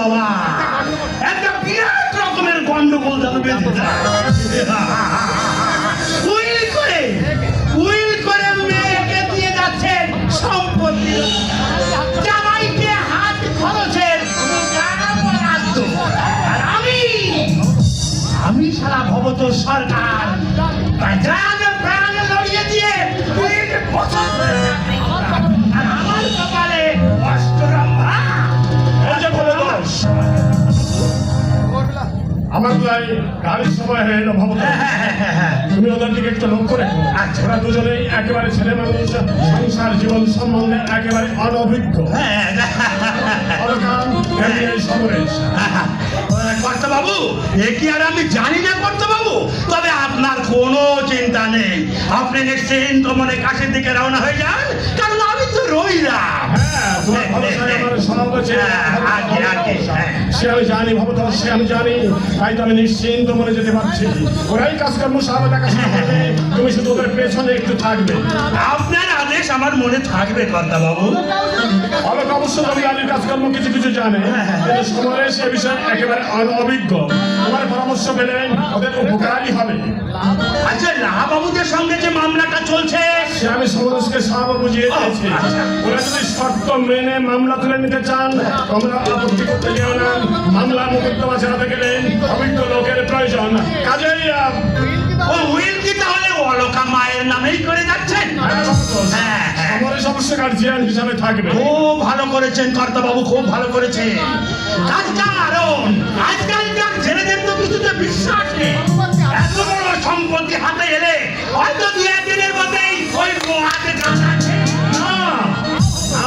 বাবা একটা বিরাট রকমের গন্ডগোল যেন বেঁধে সরকার। প্রাণ প্রাণ লড়িয়ে দিয়ে উইল পছন্দ আমার কপালে অষ্টরম্ভা। আমার প্রায় গাড়ির সময় হয়ে এলো ভবত তুমি ওদের দিকে একটু লক্ষ্য রেখো। আচ্ছা। ওরা দুজনেই একেবারে ছেলে মানুষ সংসার জীবন সম্বন্ধে একেবারে অনভিজ্ঞ। বাবু? এ আর আমি জানি না করতে বাবু? তবে আপনার কোনো চিন্তা নেই। আপনি নিশ্চিন্ত মনে কাছের দিকে রওনা হয়ে যান, কারণ আমি তো রইলাম। হ্যাঁ তোমার ভরসায় আমার সমাজ আছে আগে, আগে। সে আমি জানি ভবত সে আমি জানি তাই তো আমি নিশ্চিন্ত মনে যেতে পারছি ওরাই কাজকর্ম সব দেখাশোনা করবে তুমি শুধু ওদের পেছনে একটু থাকবে আপনার আদেশ আমার মনে থাকবে কর্তা বাবু অনেক অবশ্য জমিদারির কাজকর্ম কিছু কিছু জানে কিন্তু সমরে সে বিষয়ে একেবারে অনভিজ্ঞ আমার পরামর্শ পেলে ওদের উপকারই হবে আচ্ছা লাহা বাবুদের সঙ্গে যে মামলাটা চলছে সে আমি সমরেশকে সব বুঝিয়ে দিয়েছি ওরা যদি শর্ত মেনে মামলা তুলে নিতে চান তোমরা আপত্তি করতে যেও না। মামলা চালাতে গেলে অভিজ্ঞ লোকের প্রয়োজন। কাজেই ও উইল কি তাহলে? অলকা মায়ের নামেই করে যাচ্ছেন? হ্যাঁ, হ্যাঁ। গার্জিয়ান হিসাবে থাকবে। খুব ভালো করেছেন কর্তা বাবু খুব ভালো করেছেন। তার কারণ আজকালকার ছেলেদের তো কিছুতে বিশ্বাস নেই। এত বড় সম্পত্তি হাতে এলে হয়তো দু একদিনের মধ্যেই ওই হাতে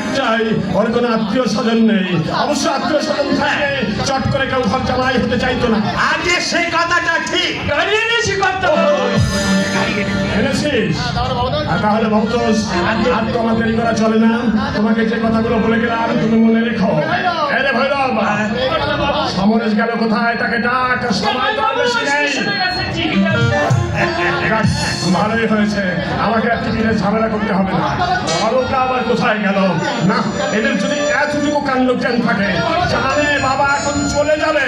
একটাই ওর কোনো আত্মীয় স্বজন নেই। অবশ্য আত্মীয় স্বজন থাকে চট করে কেউ ঘর জামাই হতে চাইতো না। আগে সে কথাটা ঠিক। দাঁড়িয়ে নিয়েছি কর্তা এনেছিস? তাহলে ভক্তোষ আর তো আমার দেরি করা চলে না। তোমাকে যে কথাগুলো বলে গেলাম তুমি মনে রেখো। এই রে ভৈরব। সমরেশ গেল কোথায়? তাকে ডাক। সময় তো বেশি নেই। যাক, ভালোই হয়েছে। আমাকে আর টিকিটের ঝামেলা করতে হবে না। অলোকটা আবার কোথায় গেল? না, এদের যদি এতটুকু কাণ্ড জ্ঞান থাকে জানে বাবা এখন চলে যাবে।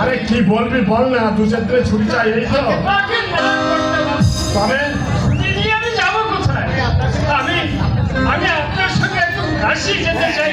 আরে কি বলবি বল না দু চার দিনে ছুটি চাই, এই তো। যাব আমি আমি আপনার সঙ্গে একটু কাশি যেতে চাই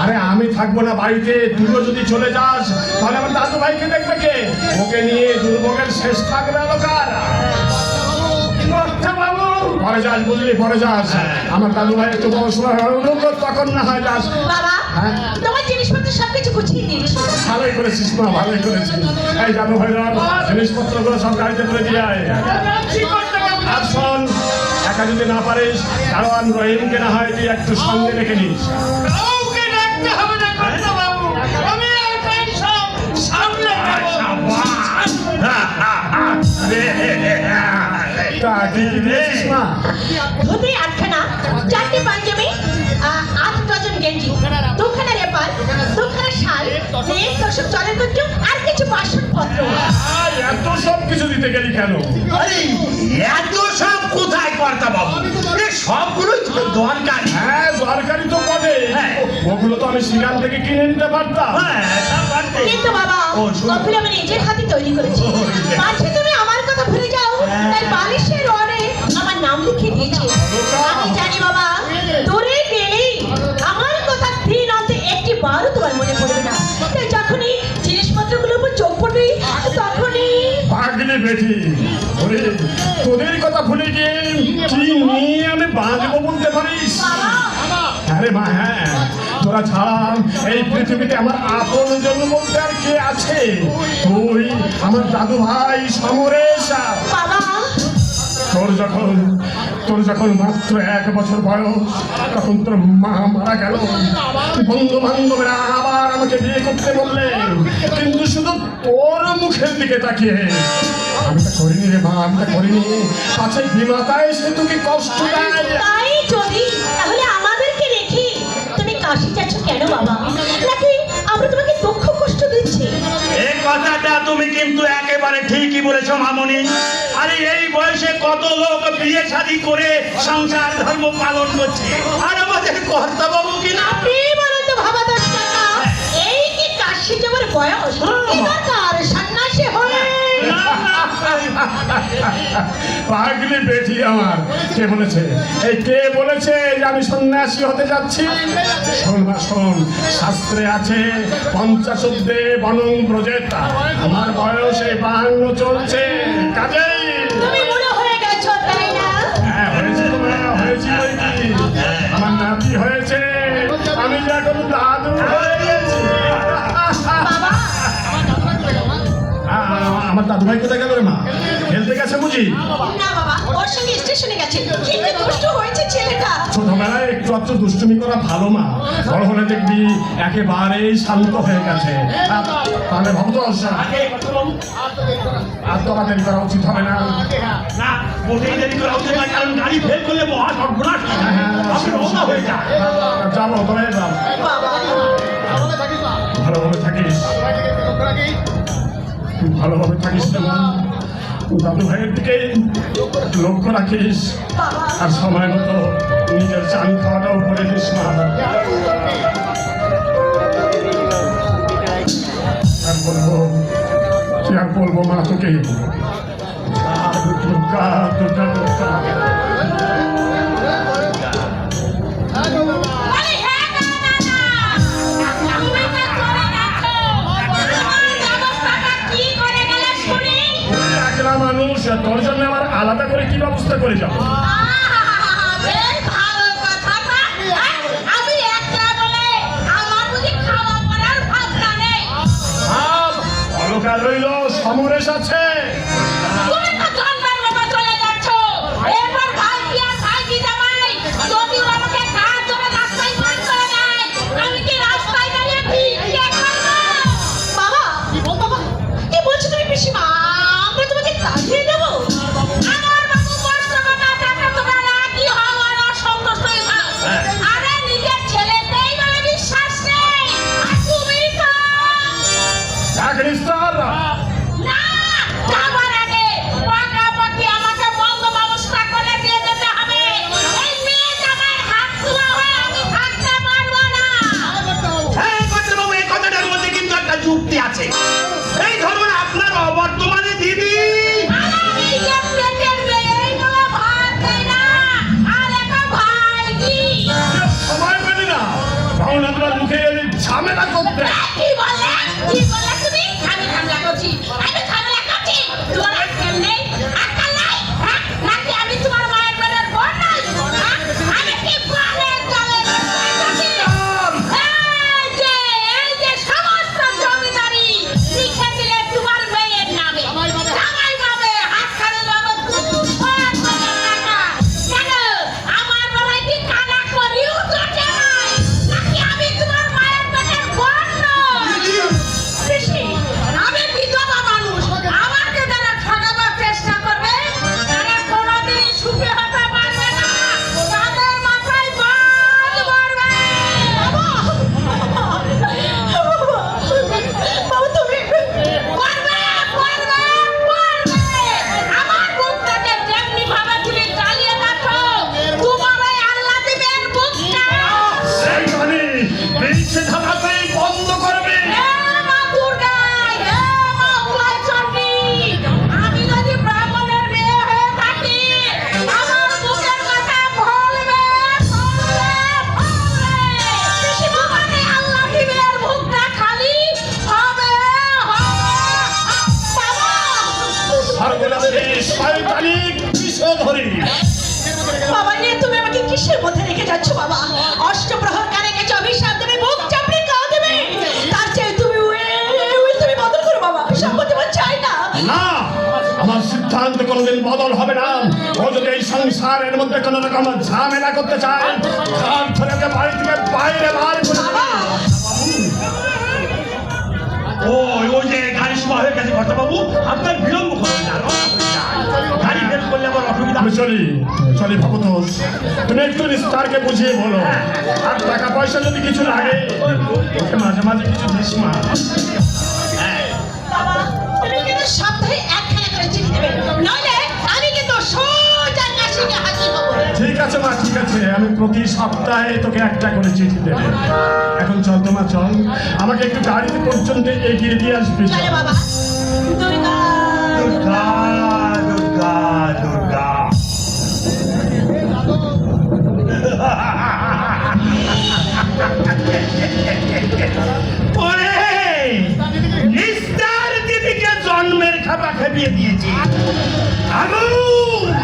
আরে আমি থাকব না বাড়িতে তুইও যদি চলে যাস তাহলে আমার দাদু ভাইকে দেখবে কে? ওকে নিয়ে দুর্ভোগের শেষ থাকবে আলোকার পরে যাস বুঝলি পরে যাস। আমার দাদু ভাই একটু পড়াশোনা অনুরোধ তখন না হয় যাস। হ্যাঁ? তোমার জিনিসপত্র সবকিছু গুছিয়ে দিয়েছি ভালোই করেছিস মা ভালোই করেছিস। এই জানো ভাই জিনিসপত্রগুলো সব গাড়িতে দিয়ে আয়। আর শোন একা যদি না পারিস দারোয়ান রহিমকে না হয় তুই একটু সঙ্গে রেখে নিস। ডাকতে হবে না কর্তা বাবু। আমি একাই সব সামলে ধুতি আটখানা চারটি পাঞ্জাবি আট ডজন গেঞ্জি দুখানা রেপার দুখানা শাল লেপ দশক কুঞ্জ আর কিছু বাসনপত্র আর এত সব কিছু দিতে গেলি কেন? আরে এত সব কোথায় কর্তা বাবু? এ সবগুলোই তো দরকার। হ্যাঁ দরকারি তো বটে। হ্যাঁ। ওগুলো তো আমি সেখান থেকে কিনে নিতে পারতাম। হ্যাঁ তা পারতে। কিন্তু বাবা ও, আমি নিজের হাতে তৈরি করেছি। ও, তুমি আমার কথা ভুলে যাও। তাই বালিশের রডে আমার নাম লিখে দিয়েছি। আমি জানি বাবা দূরে গেলেই আমার কথা দিন অন্তে একটি বারও তোমার মনে পড়বে না। তাই যখনই জিনিসপত্রগুলোর উপর চোখ পড়বে তখনই পাগলি বেটি। তোদের কথা ভুলে গিয়ে কি নিয়ে আমি বাঁচবো বলতে পারিস বাবা আরে মা হ্যাঁ তোরা ছাড়া এই পৃথিবীতে আমার আপন জন বলতে আর কে আছে? তুই আমার দাদু ভাই সমরেশ তোর যখন তোর যখন মাত্র এক বছর বয়স তখন তোর মা মারা গেল। বন্ধু বান্ধবরা আবার আমাকে বিয়ে করতে বললে। কিন্তু শুধু তোর মুখের দিকে তাকিয়ে। আমি তা করিনি রে মা আমি তা করিনি। পাছে বিমাতা এসে তোকে কষ্ট দেয়। যাচ্ছ কেন বাবা? নাকি আমরা তোমাকে দুঃখ কষ্ট দিচ্ছি? এই কথাটা তুমি কিন্তু একেবারে ঠিকই বলেছ মামনি। আরে এই বয়সে কত লোক বিয়ে শাদী করে সংসার ধর্ম পালন করছে? আর আমাদের কর্তা বাবু কিনা আপনি বলেন তো ভাবা দরকার এই কি কাশি বয়স? কি দরকার সন্ন্যাসী হয়ে পাগলি বেটি আমার কে বলেছে? এই কে বলেছে যে আমি সন্ন্যাসী হতে যাচ্ছি? শোন শাস্ত্রে আছে পঞ্চাশ অব্দে বনং প্রজেতা আমার বয়সে বাহান্ন চলছে কাজেই। বুড়ো হয়ে আমার নাতি হয়েছে আমি যে এখন দাদু দাদু ভাই কোথায় গেল রে মা? খেলতে গেছে বুঝি? না বাবা ওর সঙ্গে স্টেশনে গেছে। কি যে হয়েছে ছেলেটা। ছোটবেলায় একটু একটু দুষ্টুমি করা ভালো মা। বড় হলে দেখবি একেবারেই শান্ত হয়ে গেছে। তাহলে ভাবতো আর তো আমার দেরি করা উচিত হবে না। না মোটেই দেরি করা উচিত নয় কারণ গাড়ি ফেল করলে মহা সর্বনাশ হ্যাঁ, হ্যাঁ, আপনি রওনা হয়ে যান যাব যাও বাবা ভালোভাবে থাকিস। ভালোভাবে থাকিস দাদু ভাইয়ের দিকে লক্ষ্য রাখিস আর সময় মতো নিজের চান খাওয়াটাও করে দিস না আর বলব, কি আর বলব মা তোকে দুর্গা দুর্গা দুর্গা মানুষ তোর আমার আলাদা করে কি ব্যবস্থা করে যাব? রইল সমরেশ ভালো got it সারের মধ্যে কোন রকম ঝামেলা করতে চায়। বাবু বলো। আর টাকা পয়সা যদি কিছু লাগে মাঝে মাঝে কিছু প্রতি সপ্তাহে তোকে একটা করে চিঠি দেবে। এখন চল তোমার চল। আমাকে একটু গাড়িতে পর্যন্ত এগিয়ে দিয়ে আসবি জন্মের খাবার খাবিয়ে দিয়েছি। আগুন!